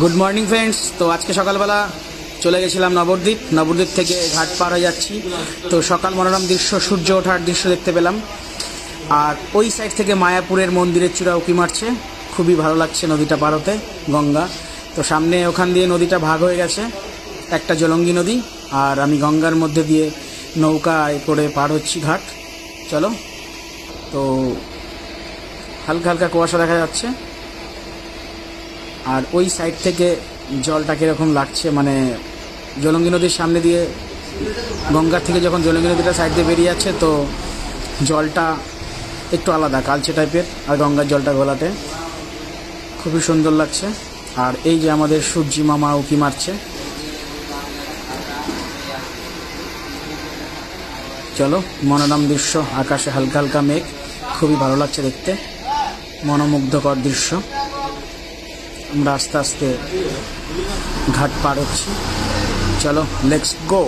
Good morning friends তো আজকে সকালবেলা চলে গেছিলাম নবদ্বীপ। নবদ্বীপ থেকে ঘাট পার হয়ে যাচ্ছি। তো সকাল মনোরম দৃশ্য, সূর্য ওঠার দৃশ্য দেখতে পেলাম। আর ওই সাইড থেকে মায়াপুরের মন্দিরের চূড়া উঁকি মারছে। খুবই ভালো লাগছে নদীটা পার হতে গঙ্গা। তো সামনে ওখান দিয়ে নদীটা ভাগ হয়ে গেছে। একটা জলঙ্গি নদী। আর আমি গঙ্গার মধ্যে দিয়ে নৌকায় করে পার হচ্ছি ঘাট। চলো। তো হালকা হালকা কুয়াশা দেখা যাচ্ছে। আর ওই সাইড থেকে জলটা কীরকম লাগছে মানে জলঙ্গি নদীর সামনে দিয়ে গঙ্গার থেকে যখন জলঙ্গি নদীটা সাইড দিয়ে বেরিয়ে যাচ্ছে, তো জলটা একটু আলাদা, কালচে টাইপের আর গঙ্গার জলটা গলাতে। খুবই সুন্দর লাগছে। আর এই যে আমাদের সূর্যি মামা উকি মারছে। চলো, মনোরম দৃশ্য, আকাশে হালকা হালকা মেঘ, খুবই ভালো লাগছে দেখতে। মনোমুগ্ধকর দৃশ্য। আমরা আস্তে আস্তে ঘাট পার হচ্ছি। চলো লেটস গো